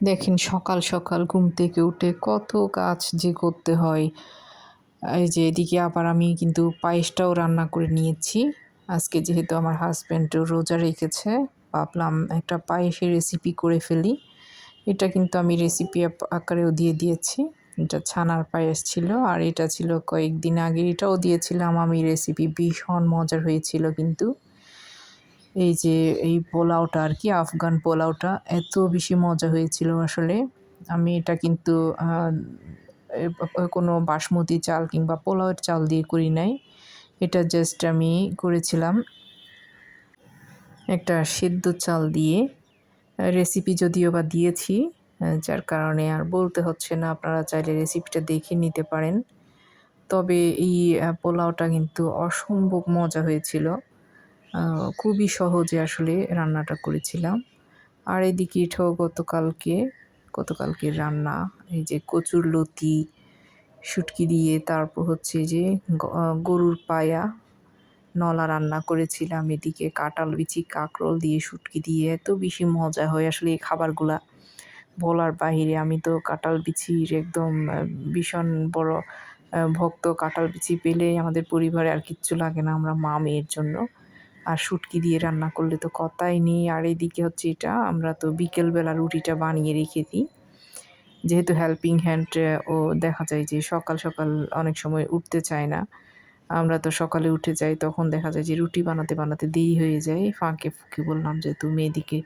দেখেন সকাল সকাল ঘুম থেকে উঠে কত কাজ যে করতে হয়। এই যে এদিকে আবার আমি কিন্তু পায়েসটাও রান্না করে নিয়েছি। আজকে যেহেতু আমার হাজব্যান্ডও রোজা রেখেছে, ভাবলাম একটা পায়েসের রেসিপি করে ফেলি। এটা কিন্তু আমি রেসিপি আকারেও দিয়ে দিয়েছি। এটা ছানার পায়েস ছিল আর এটা ছিল কয়েকদিন আগে। এটাও দিয়েছিলাম আমি রেসিপি ভীষণ মজার হয়েছিল কিন্তু। এই যে, এই পোলাওটা আর কি, আফগান পোলাওটা, এত বেশি মজা হয়েছিল আসলে। আমি এটা কিন্তু কোনো বাসমতি চাল কিংবা পোলাওয়ের চাল দিয়ে করি নাই। এটা জাস্ট আমি করেছিলাম একটা সেদ্ধ চাল দিয়ে। রেসিপি যদিও বা দিয়েছি, যার কারণে আর বলতে হচ্ছে না, আপনারা চাইলে রেসিপিটা দেখে নিতে পারেন। তবে এই পোলাওটা কিন্তু অসম্ভব মজা হয়েছিল। খুবই সহজে আসলে রান্নাটা করেছিলাম। আর এদিকে এটাও গতকালকে গতকালকে রান্না, এই যে কচুর লতি, শুটকি দিয়ে তারপর হচ্ছে যে গরুর পায়া, নলা রান্না করেছিলাম। এদিকে কাঁটাল বিচি, কাঁকরোল দিয়ে শুটকি দিয়ে এত বেশি মজা হয় আসলে এই খাবারগুলা। বলার বাহিরে আমি তো কাঁটাল বিচির একদম ভীষণ বড় ভক্ত। কাঁটাল বিচি পেলে আমাদের পরিবারে আর কিচ্ছু লাগে না, আমরা মা মেয়ের জন্য। আর শুটকি দিয়ে রান্না করলে তো কথাই নেই। আর এদিকে হচ্ছে এটা, আমরা তো বিকেলবেলা রুটিটা বানিয়ে রেখে দিই। যেহেতু হেল্পিং হ্যান্ড ও দেখা যায় যে সকাল সকাল অনেক সময় উঠতে চায় না। আমরা তো সকালে উঠে যাই, তখন দেখা যায় যে রুটি বানাতে বানাতে দেরি হয়ে যায়। ফাঁকে ফুঁকে বললাম যে তুমি এদিকে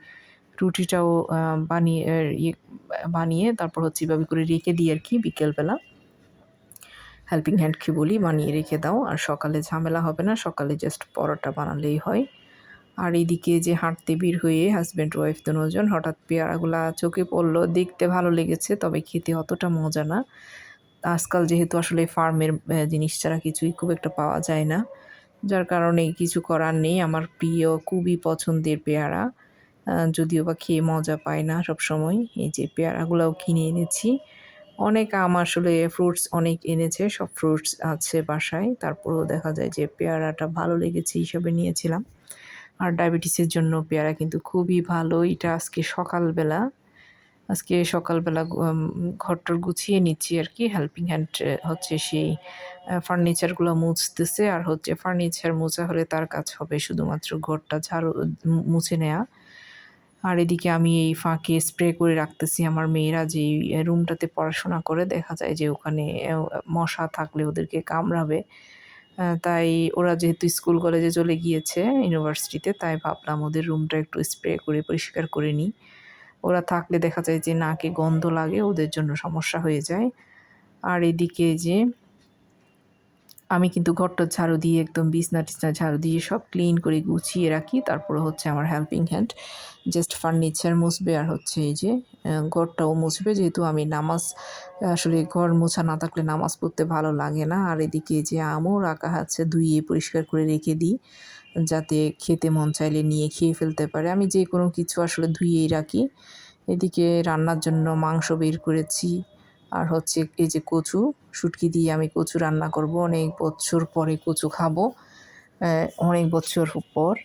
রুটিটাও বানিয়ে ইয়ে বানিয়ে তারপর হচ্ছে এভাবে করে রেখে দিই আর কি বিকেলবেলা। হেল্পিং হ্যান্ডকে বলি বানিয়ে রেখে দাও। আর সকালে ঝামেলা হবে না, সকালে জাস্ট পরোটা বানালেই হয়। আর এইদিকে যে হাঁটতে বের হয়ে হাজব্যান্ড ওয়াইফ দুজন, হঠাৎ পেয়ারাগুলা চোখে পড়ল, দেখতে ভালো লেগেছে, তবে খেতে অতটা মজা না। আজকাল যেহেতু আসলে ফার্মের জিনিস ছাড়া কিছুই খুব একটা পাওয়া যায় না। যার কারণে কিছু করার নেই। আমার প্রিয়, খুবই পছন্দের পেয়ারা। যদিও বা খেয়ে মজা পায় না সব সময় এই যে পেয়ারাগুলোও কিনে এনেছি। অনেক আম আসলে ফ্রুটস অনেক এনেছে, সব ফ্রুটস আছে বাসায়। তারপরেও দেখা যায় যে পেয়ারাটা ভালো লেগেছে হিসাবে নিয়েছিলাম। আর ডায়াবেটিসের জন্য পেয়ারা কিন্তু খুবই ভালো। এটা আজকে সকালবেলা আজকে সকালবেলা ঘরটর গুছিয়ে নিচ্ছি আর কি। হেল্পিং হ্যান্ড হচ্ছে সেই ফার্নিচারগুলো মুছতেছে। আর হচ্ছে ফার্নিচার মোছা হলে তার কাজ হবে। শুধুমাত্র ঘরটা ঝাড়ু মুছে নেওয়া আর এদিকে আমি এই ফাঁকে স্প্রে করে রাখতেছি আমার মেয়েরা যে রুমটাতে পড়াশোনা করে। দেখা যায় যে ওখানে মশা থাকলে ওদেরকে কামড়াবে। তাই ওরা যেহেতু স্কুল কলেজে চলে গিয়েছে ইউনিভার্সিটিতে তাই ভাবলাম ওদের রুমটা একটু স্প্রে করে, পরিষ্কার করে নিই। ওরা থাকলে দেখা যায় যে নাকে গন্ধ লাগে, ওদের জন্য সমস্যা হয়ে যায়। আর এদিকে যে আমি কিন্তু ঘরটা ঝাড়ু দিয়ে একদম বিছনা টিছনা ঝাড়ু দিয়ে সব ক্লিন করে গুছিয়ে রাখি। তারপরে হচ্ছে আমার হেল্পিং হ্যান্ড জাস্ট ফার্নিচার মুছবে আর হচ্ছে এই যে ঘরটাও মুছবে। যেহেতু আমি নামাজ, আসলে ঘর মোছা না থাকলে নামাজ পড়তে ভালো লাগে না। আর এদিকে যে আমও রাখা আছে ধুইয়ে পরিষ্কার করে রেখে দিই, যাতে খেতে মন চাইলে নিয়ে খেয়ে ফেলতে পারে। আমি যে কোনো কিছু আসলে ধুয়েই রাখি। এদিকে রান্নার জন্য মাংস বের করেছি। আর হচ্ছে এই যে কচু, শুটকি দিয়ে আমি কচু রান্না করব। অনেক বছর পরে কচু খাব। অনেক বছর পর।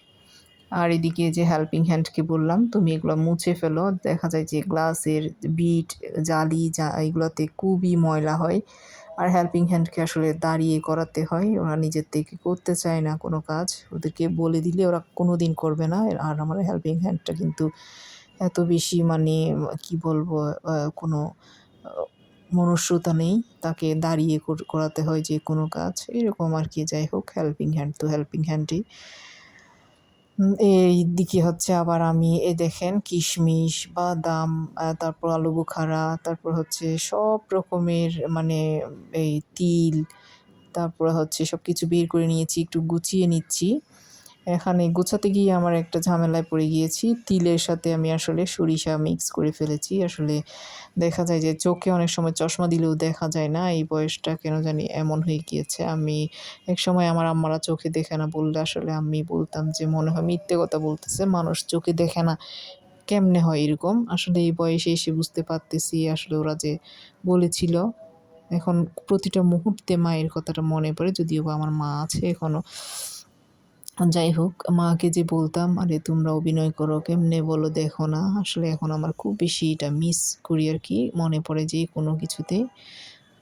আর এদিকে যে হেল্পিং হ্যান্ডকে বললাম, তুমি এগুলো মুছে ফেলো। দেখা যায় যে গ্লাসের বিট, জালি, যা এগুলোতে খুবই ময়লা হয়। আর হেল্পিং হ্যান্ডকে আসলে দাঁড়িয়ে করাতে হয়। ওরা নিজের থেকে করতে চায় না কোনো কাজ। ওদেরকে বলে দিলে ওরা কোনো দিন করবে না। আর আমার হেল্পিং হ্যান্ডটা কিন্তু এত বেশি মানে কি বলব কোনো মনুষ্যতা নেই, তাকে দাঁড়িয়ে করাতে হয় যে কোনো কাজ। এরকম আর কি, যাই হোক হেল্পিং হ্যান্ড তো হেল্পিং হ্যান্ডই এই দিকে হচ্ছে আবার আমি, এ দেখেন, কিশমিশ, বাদাম তারপর আলু বুখারা তারপর হচ্ছে সব রকমের মানে এই তিল, তারপরে হচ্ছে সব কিছু বের করে নিয়েছি, একটু গুছিয়ে নিচ্ছি। এখানে গোছাতে গিয়ে আমার একটা ঝামেলায় পড়ে গিয়েছি। তিলের সাথে আমি আসলে সরিষা মিক্স করে ফেলেছি। আসলে দেখা যায় যে চোখে অনেক সময় চশমা দিলেও দেখা যায় না। এই বয়সটা কেন জানি এমন হয়ে গিয়েছে। আমি এক সময় আমার আম্মারা চোখে দেখে না বললে আসলে আমি বলতাম যে, মনে হয় মিথ্যে কথা বলতেছে। মানুষ চোখে দেখে না। কেমনে হয় এরকম? আসলে এই বয়সে এসে বুঝতে পারতেছি আসলে ওরা যে বলেছিল। এখন প্রতিটা মুহূর্তে মায়ের কথাটা মনে পড়ে। যদিও বা আমার মা আছে এখনও যাই হোক মাকে যে বলতাম, আরে, তোমরা অভিনয় করো, কেমনে বলো দেখো না? আসলে এখন আমার খুব বেশি এটা মিস করি আর কি। মনে পড়ে যে কোনো কিছুতে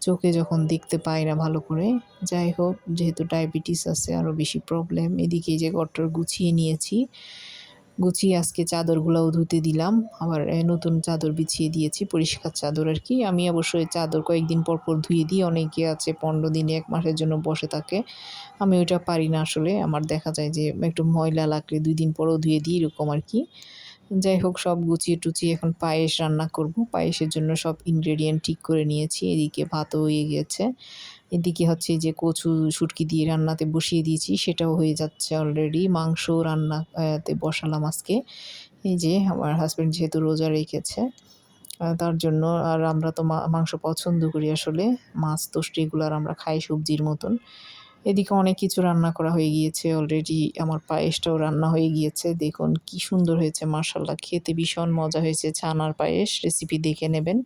চোখে যখন দেখতে পাই না ভালো করে। যাই হোক যেহেতু ডায়াবেটিস আছে আরও বেশি প্রবলেম এদিকে যে গট্টর গুছিয়ে নিয়েছি। গুছিয়ে আজকে চাদরগুলোও ধুতে দিলাম। আবার নতুন চাদর বিছিয়ে দিয়েছি, পরিষ্কার চাদর আর কি। আমি অবশ্যই চাদর কয়েকদিন পর পর ধুয়ে দিই, অনেকে আছে পনেরো দিনে এক মাসের জন্য বসে থাকে। আমি ওইটা পারি না আসলে। আমার দেখা যায় যে একটু ময়লা লাগলে দুই দিন পরেও ধুয়ে দিই, এরকম আর কি। যাই হোক, সব গুছিয়ে টুচিয়ে এখন পায়েস রান্না করব। পায়েসের জন্য সব ইনগ্রেডিয়েন্ট ঠিক করে নিয়েছি। এদিকে ভাতও হয়ে গেছে। এদিকে হচ্ছে যে কচু শুটকি দিয়ে রান্নাতে বসিয়ে দিয়েছি, সেটাও হয়ে যাচ্ছে অলরেডি মাংস রান্নাতে বসালাম আজকে। এই যে আমার হাজব্যান্ড যেহেতু রোজা রেখেছে তার জন্য আর আমরা তো মাংস পছন্দ করি আসলে। মাছ তোষ্টি এগুলো আমরা খাই সবজির মতন। এদিকে অনেক কিছু রান্না করা হয়ে গিয়েছে অলরেডি আমার পায়েসটাও রান্না হয়ে গিয়েছে। দেখুন কি সুন্দর হয়েছে মার্শাল্লাহ খেতে ভীষণ মজা হয়েছে। ছানার পায়েস রেসিপি দেখে নেবেন।